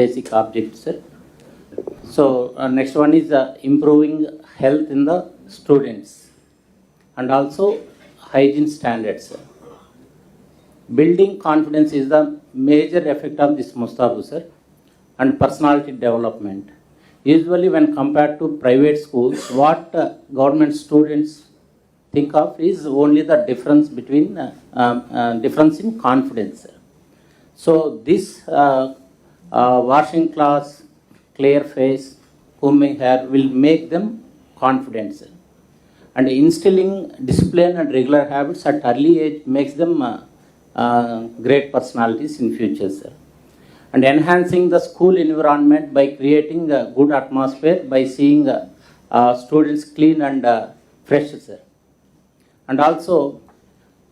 basic objects. So uh, next one is uh, improving health in the students and also hygiene standards. Building confidence is the major effect of this Mustabu, sir, and personality development. Usually, when compared to private schools, what uh, government students think of is only the difference between uh, um, uh, difference in confidence. So this uh, washing class, clear face, combing hair will make them confident. And instilling discipline and regular habits at early age makes them uh, uh, great personalities in future. Sir. And enhancing the school environment by creating a good atmosphere by seeing uh, uh, students clean and uh, fresh. Sir. And also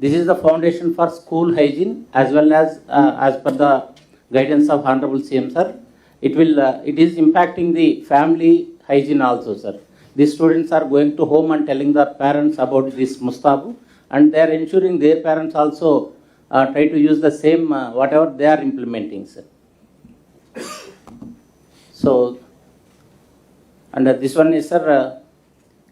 this is the foundation for school hygiene as well as uh, as per the guidance of Honorable CM sir. It will uh, it is impacting the family hygiene also, sir. The students are going to home and telling their parents about this Mustabu, and they are ensuring their parents also uh, try to use the same uh, whatever they are implementing, sir. So, and uh, this one is, sir, uh,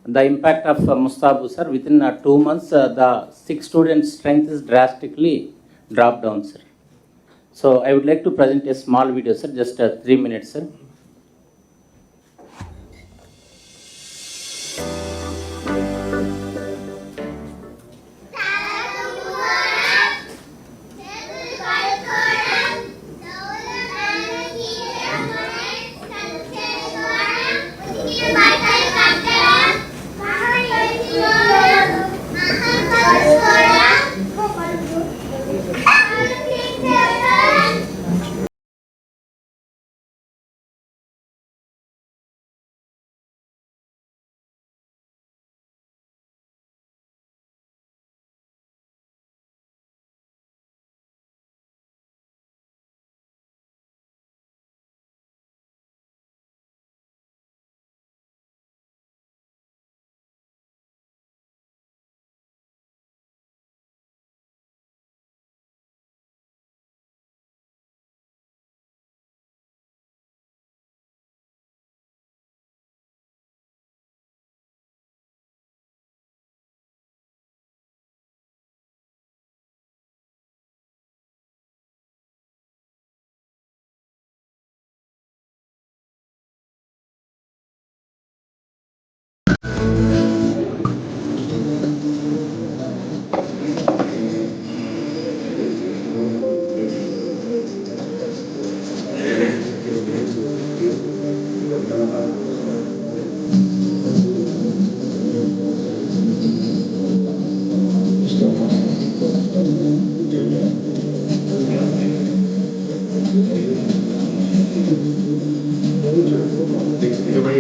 the impact of uh, Mustabu, sir, within uh, two months, uh, the six students' strength is drastically dropped down, sir. So, I would like to present a small video, sir, just uh, three minutes, sir.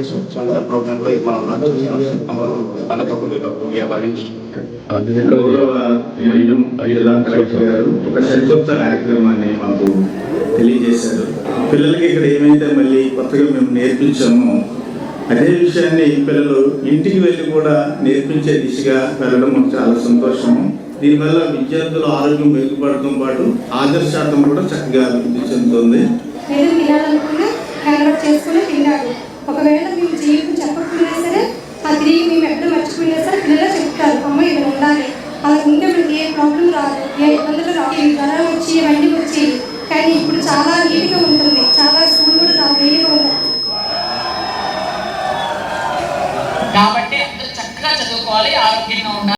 స్వచ్ఛంద ప్రోగ్రామ్లో మనం గారు ఒక సరికొత్త కార్యక్రమాన్ని మాకు తెలియజేశారు పిల్లలకి ఇక్కడ ఏమైతే మళ్ళీ కొత్తగా మేము నేర్పించామో అదే విషయాన్ని పిల్లలు ఇంటికి వెళ్ళి కూడా నేర్పించే దిశగా వెళ్ళడం మాకు చాలా సంతోషము దీనివల్ల విద్యార్థుల ఆరోగ్యం మెరుగుపడటం పాటు ఆదర్శాతం కూడా చక్కగా అభివృద్ధి చెందుతుంది చేసుకుని తింటారు. ఒకవేళ మేము చేయకు చెప్పకపోయినా సరే ఆ తిరిగి మేము ఎక్కడ మర్చిపోయినా సరే పిల్లలు చెప్తారు అమ్మ ఇది ఉండాలి? అలా ఉంటే మనకి ఏ ప్రాబ్లం రాదు ఏ ఇబ్బందులు రాదు జ్వరం వచ్చి ఇవన్నీ వచ్చి. కానీ ఇప్పుడు చాలా నీట్గా ఉంటుంది చాలా స్కూల్ కూడా చాలా నీట్గా ఉంటుంది కాబట్టి అందరూ చక్కగా చదువుకోవాలి ఆరోగ్యంగా ఉండాలి.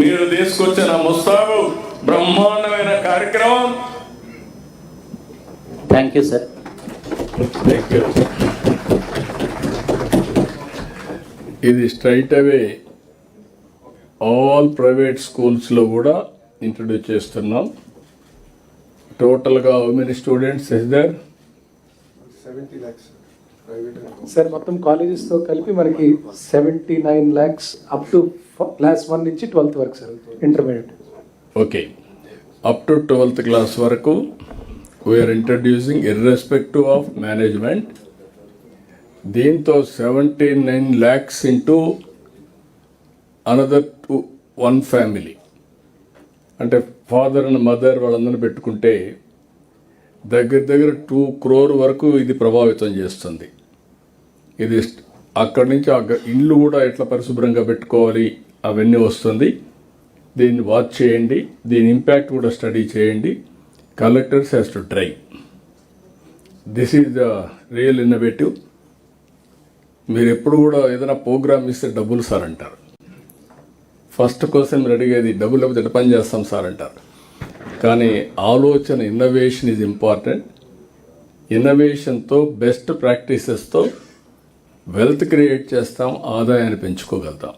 మీరు తీసుకొచ్చిన ముస్తాబు బ్రహ్మాండమైన కార్యక్రమం. Thank you, sir. ఇది స్ట్రైట్ అవే ఆల్ ప్రైవేట్ స్కూల్స్లో కూడా ఇంట్రడ్యూస్ చేస్తున్నాం. టోటల్గా how many students is there sir మొత్తం కాలేజెస్తో కలిపి మనకి seventy nine lakhs up to class one నుంచి ట్వెల్త్ వరకు sir intermediate. Okay. Up to twelfth class వరకు we are introducing irrespective of management దీంతో seventy nine lakhs into another two one family అంటే father and mother వాళ్ళందరిని పెట్టుకుంటే దగ్గర దగ్గర two crore వరకు ఇది ప్రభావితం చేస్తుంది. ఇది అక్కడి నుంచి ఆ గ- ఇల్లు కూడా ఎట్లా పరిశుభ్రంగా పెట్టుకోవాలి అవన్నీ వస్తుంది. దీన్ని వాచ్ చేయండి దీని ఇంపాక్ట్ కూడా స్టడీ చేయండి. Collectors has to try. This is the real innovative. మీరు ఎప్పుడు కూడా ఏదైనా ప్రోగ్రామ్ ఇస్తే డబ్బులు సార్ అంటారు. ఫస్ట్ కోసం మీరు అడిగేది డబ్బులు లేకపోతే పని చేస్తాం సార్ అంటారు. కానీ ఆలోచన ఇన్నోవేషన్ ఈజ్ ఇంపార్టెంట్ ఇన్నోవేషన్తో బెస్ట్ ప్రాక్టీసెస్తో వెల్త్ క్రియేట్ చేస్తాం ఆదాయాన్ని పెంచుకోగలుగుతాం.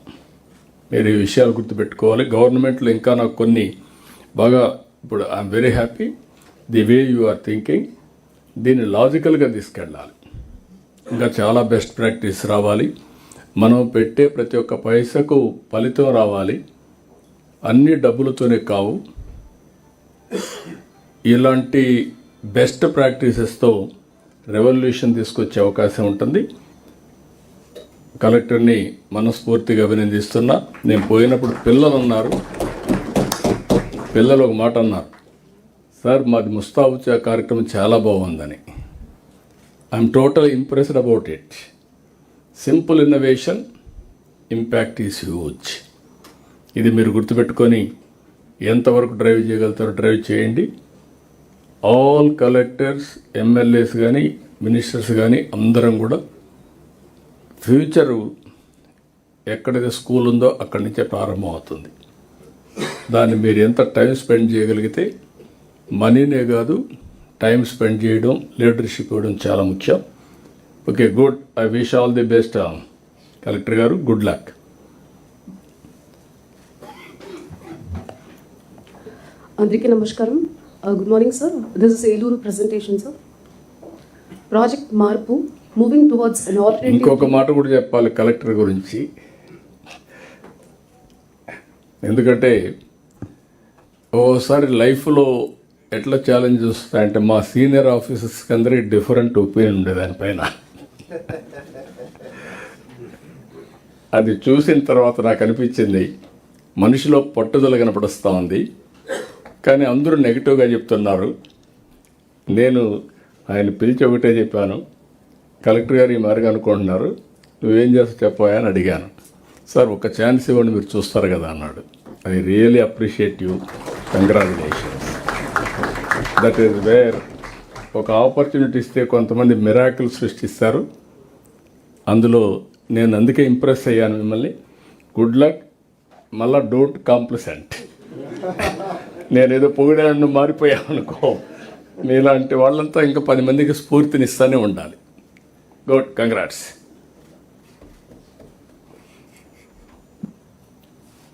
మీరు ఈ విషయాలు గుర్తుపెట్టుకోవాలి. గవర్నమెంట్లో ఇంకా నాకు కొన్ని బాగా ఇప్పుడు I'm very happy the way you are thinking దీన్ని లాజికల్గా తీసుకెళ్ళాలి. ఇంకా చాలా బెస్ట్ ప్రాక్టీస్ రావాలి. మనం పెట్టే ప్రతి ఒక్క పైసకు ఫలితం రావాలి. అన్ని డబ్బులతోనే కావు. ఇలాంటి బెస్ట్ ప్రాక్టీసెస్తో రెవల్యూషన్ తీసుకొచ్చే అవకాశం ఉంటుంది. కలెక్టర్ని మనస్ఫూర్తిగా అభినందిస్తున్నా. నేను పోయినప్పుడు పిల్లలు ఉన్నారు పిల్లలు ఒక మాట అన్నారు. సార్ మాది ముస్తాబుచా కార్యక్రమం చాలా బాగుందని. I'm total impressed about it simple innovation impact is huge ఇది మీరు గుర్తుపెట్టుకొని ఎంతవరకు డ్రైవ్ చేయగలుగుతారో డ్రైవ్ చేయండి. ఆల్ కలెక్టర్స్ ఎమ్మెల్యేస్ కానీ మినిస్టర్స్ కానీ అందరం కూడా ఫ్యూచరు ఎక్కడైతే స్కూల్ ఉందో అక్కడి నుంచే ప్రారంభం అవుతుంది దాన్ని మీరు ఎంత టైం స్పెండ్ చేయగలిగితే మనీనే కాదు టైం స్పెండ్ చేయడం లీడర్షిప్ ఇవ్వడం చాలా ముఖ్యం. Okay good I wish all the best collector గారు. గుడ్ లక్ అందరికీ నమస్కారం. Good morning sir this is Eluru presentation sir project మార్పు మూవింగ్ టువర్డ్స్ ఇంకొక మాట కూడా చెప్పాలి కలెక్టర్ గురించి. ఎందుకంటే ఓసారి లైఫ్లో ఎట్లా ఛాలెంజెస్ వస్తాయంటే మా సీనియర్ ఆఫీసర్స్కి అందరికీ డిఫరెంట్ ఒపీనియన్ ఉండే దానిపైన. అది చూసిన తర్వాత నాకు అనిపించింది మనిషిలో పట్టుదల కనపడుస్తూ ఉంది. కానీ అందరూ నెగిటివ్గా చెప్తున్నారు. నేను ఆయన పిలిచి ఒకటే చెప్పాను. కలెక్టర్ గారు ఈ మార్గం అనుకుంటున్నారు. నువ్వేం చేస్తా చెప్పాయా అని అడిగాను. సార్ ఒక ఛాన్స్ ఇవ్వండి మీరు చూస్తారు కదా అన్నాడు. I really appreciate you. Congratulations. That is where ఒక ఆపర్చునిటీ ఇస్తే కొంతమంది మిరాకిల్ సృష్టిస్తారు. అందులో నేను అందుకే ఇంప్రెస్ అయ్యాను మిమ్మల్ని. గుడ్ లక్ మళ్ళా డోంట్ కాంప్లసెంట్. నేనేదో పొగిడాను మారిపోయాను అనుకో మీలాంటి వాళ్ళంతా ఇంకా పది మందికి స్ఫూర్తినిస్తూనే ఉండాలి. Good congrats.